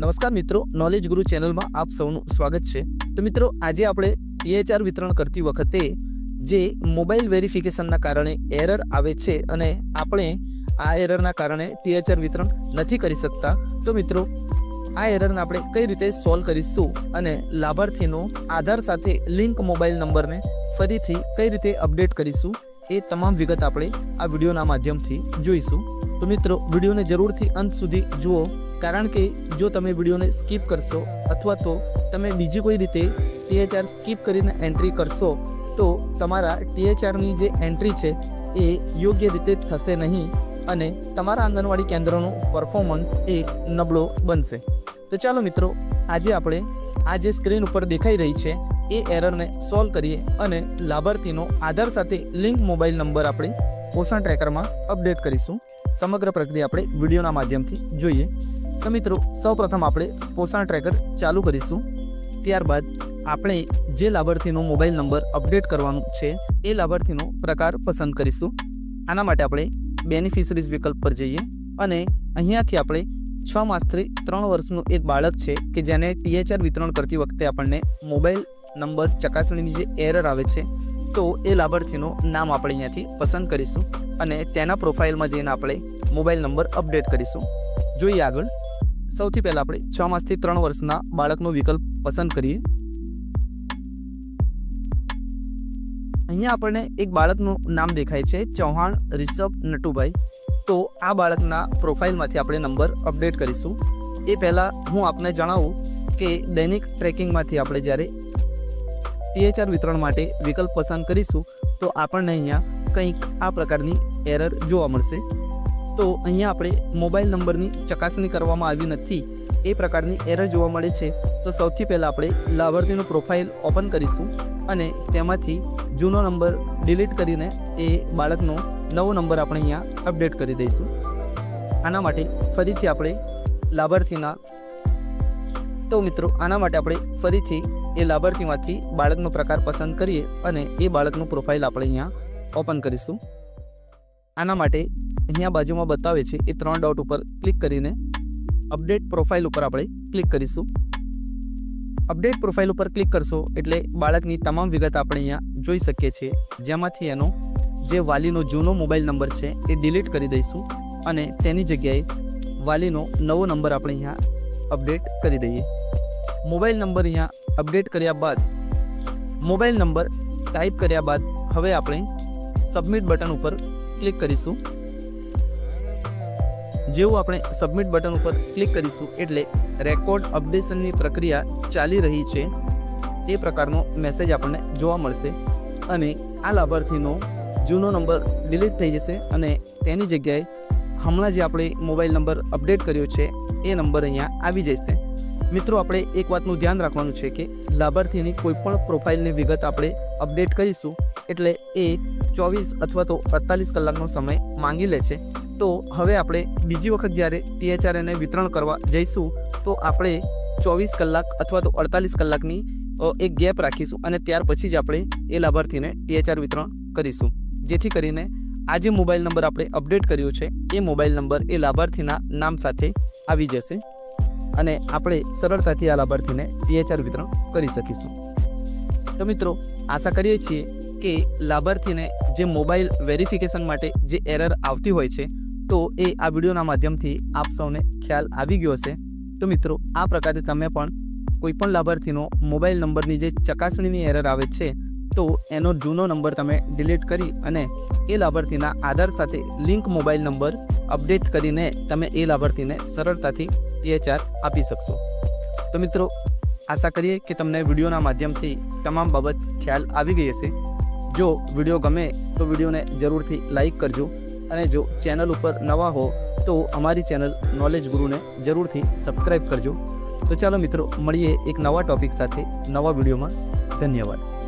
નમસ્કાર મિત્રો નોલેજ ગુરુ ચેનલમાં આપ સૌનું સ્વાગત છે. તો મિત્રો, આજે આપણે ટીએચઆર વિતરણ કરતી વખતે જે મોબાઈલ વેરિફિકેશનના કારણે એરર આવે છે અને આપણે આ એરરના કારણે ટીએચઆર વિતરણ નથી કરી શકતા, તો મિત્રો, આ એરરને આપણે કઈ રીતે સોલ્વ કરીશું અને લાભાર્થીનો આધાર સાથે લિંક મોબાઈલ નંબરને ફરીથી કઈ રીતે અપડેટ કરીશું, એ તમામ વિગત આપણે આ વિડીયોના માધ્યમથી જોઈશું. તો મિત્રો, વિડીયોને જરૂરથી અંત સુધી જુઓ. કારણ કે જો તમે વિડીયોને સ્કીપ કરશો અથવા તો તમે બીજી કોઈ રીતે ટીએચઆર સ્કીપ કરીને એન્ટ્રી કરશો, તો તમારા ટીએચઆરની જે એન્ટ્રી છે એ યોગ્ય રીતે થશે નહીં અને તમારા આંગણવાડી કેન્દ્રનું પરફોર્મન્સ એ નબળો બનશે. તો ચાલો મિત્રો, આજે આપણે આ જે સ્ક્રીન ઉપર દેખાઈ રહી છે એ એરરને સોલ્વ કરીએ અને લાભાર્થીનો આધાર સાથે લિંક મોબાઈલ નંબર આપણે પોષણ ટ્રેકરમાં અપડેટ કરીશું. સમગ્ર પ્રક્રિયા આપણે વિડીયોના માધ્યમથી જોઈએ. તો મિત્રો, સૌપ્રથમ આપણે પોષણ ટ્રેકર ચાલુ કરીશું. ત્યારબાદ આપણે જે લાભાર્થીનો મોબાઈલ નંબર અપડેટ કરવાનું છે, એ લાભાર્થીનો પ્રકાર પસંદ કરીશું. આના માટે આપણે બેનિફિશરીઝ વિકલ્પ પર જઈએ અને અહીંયાથી આપણે છ માસથી ત્રણ વર્ષનું એક બાળક છે કે જેને ટીએચઆર વિતરણ કરતી વખતે આપણને મોબાઈલ નંબર ચકાસણીની જે એરર આવે છે, તો એ લાભાર્થીનું નામ આપણે અહીંયાથી પસંદ કરીશું અને તેના પ્રોફાઇલમાં જઈને આપણે મોબાઈલ નંબર અપડેટ કરીશું. જોઈએ આગળ. સૌથી પહેલાં આપણે છ માસથી ત્રણ વર્ષના બાળકનો વિકલ્પ પસંદ કરીએ. અહીંયા આપણને એક બાળકનું નામ દેખાય છે, ચૌહાણ રિષભ નટુભાઈ. તો આ બાળકના પ્રોફાઇલમાંથી આપણે નંબર અપડેટ કરીશું. એ પહેલાં હું આપને જણાવું કે દૈનિક ટ્રેકિંગમાંથી આપણે જ્યારે ટીએચઆર વિતરણ માટે વિકલ્પ પસંદ કરીશું, તો આપણને અહીંયા કંઈક આ પ્રકારની એરર જોવા મળશે. તો અહીંયા આપણે મોબાઈલ નંબરની ચકાસણી કરવામાં આવી નથી. એ પ્રકારની એરર જોવા મળે છે. તો સૌથી પહેલાં આપણે લાભાર્થીનું પ્રોફાઇલ ઓપન કરીશું અને તેમાંથી જૂનો નંબર ડિલીટ કરીને એ બાળકનો નવો નંબર આપણે અહીંયા અપડેટ કરી દઈશું. આના માટે ફરીથી આપણે લાભાર્થીના તો મિત્રો, આના માટે આપણે ફરીથી એ લાભાર્થીમાંથી બાળકનો પ્રકાર પસંદ કરીએ અને એ બાળકનું પ્રોફાઇલ આપણે અહીંયા ઓપન કરીશું. આના માટે અહીંયા બાજુમાં બતાવે છે, એ ત્રણ ડોટ ઉપર ક્લિક કરીને અપડેટ પ્રોફાઇલ ઉપર આપણે ક્લિક કરીશું. અપડેટ પ્રોફાઇલ ઉપર ક્લિક કરશો એટલે બાળકની તમામ વિગત આપણે અહીંયા જોઈ શકીએ છીએ. જેમાંથી એનો જે વાલીનો જૂનો મોબાઈલ નંબર છે, એ ડિલીટ કરી દઈશું અને તેની જગ્યાએ વાલીનો નવો નંબર આપણે અહીંયા અપડેટ કરી દઈએ. મોબાઈલ નંબર અહીંયા અપડેટ કર્યા બાદ મોબાઈલ નંબર ટાઈપ કર્યા બાદ હવે આપણે સબમિટ બટન ઉપર ક્લિક કરીશું. જેવું આપણે સબમિટ બટન ઉપર ક્લિક કરીશું એટલે રેકોર્ડ અપડેશનની પ્રક્રિયા ચાલી રહી છે. તે પ્રકારનો મેસેજ આપણને જોવા મળશે. અને આ લાભાર્થીનો જૂનો નંબર ડિલીટ થઈ જશે અને તેની જગ્યાએ હમણાં જે આપણે મોબાઈલ નંબર અપડેટ કર્યો છે. એ નંબર અહીંયા આવી જશે. મિત્રો, આપણે એક વાતનું ધ્યાન રાખવાનું છે કે લાભાર્થીની કોઈપણ પ્રોફાઇલની વિગત આપણે અપડેટ કરીશું એટલે એ ચોવીસ અથવા તો અડતાલીસ કલાકનો સમય માંગી લે છે. તો હવે આપણે બીજી વખત જ્યારે ટીએચઆરએને વિતરણ કરવા જઈશું, તો આપણે ચોવીસ કલાક અથવા તો અડતાલીસ કલાકની એક ગેપ રાખીશું અને ત્યાર પછી જ આપણે એ લાભાર્થીને ટીએચઆર વિતરણ કરીશું. જેથી કરીને આ જે મોબાઈલ નંબર આપણે અપડેટ કર્યો છે, એ મોબાઈલ નંબર એ લાભાર્થીના નામ સાથે આવી જશે અને આપણે સરળતાથી આ લાભાર્થીને ટીએચઆર વિતરણ કરી શકીશું. તો મિત્રો, આશા કરીએ છીએ કે લાભાર્થીને જે મોબાઈલ વેરિફિકેશન માટે જે એરર આવતી હોય છે તો એ આ વિડીયોના માધ્યમથી આપ સૌને ખ્યાલ આવી ગયો હશે. તો મિત્રો, આ પ્રકારે તમે પણ કોઈપણ લાભાર્થીનો મોબાઈલ નંબરની જે ચકાસણીની એરર આવે છે, તો એનો જૂનો નંબર તમે ડિલીટ કરી અને એ લાભાર્થીના આધાર સાથે લિંક મોબાઈલ નંબર અપડેટ કરીને તમે એ લાભાર્થીને સરળતાથી પીએચઆર આપી શકશો. તો મિત્રો, આશા કરીએ કે તમને વિડીયોના માધ્યમથી તમામ બાબત ખ્યાલ આવી ગઈ હશે. જો વીડિયો ગમે તો વિડીયોને જરૂરથી લાઈક કરજો. અને જો ચેનલ ઉપર નવા હો તો અમારી ચેનલ નોલેજ ગુરુને જરૂરથી સબસ્ક્રાઈબ કરજો. તો ચાલો મિત્રો, મળીએ એક નવા ટોપિક સાથે નવા વિડીયોમાં. ધન્યવાદ.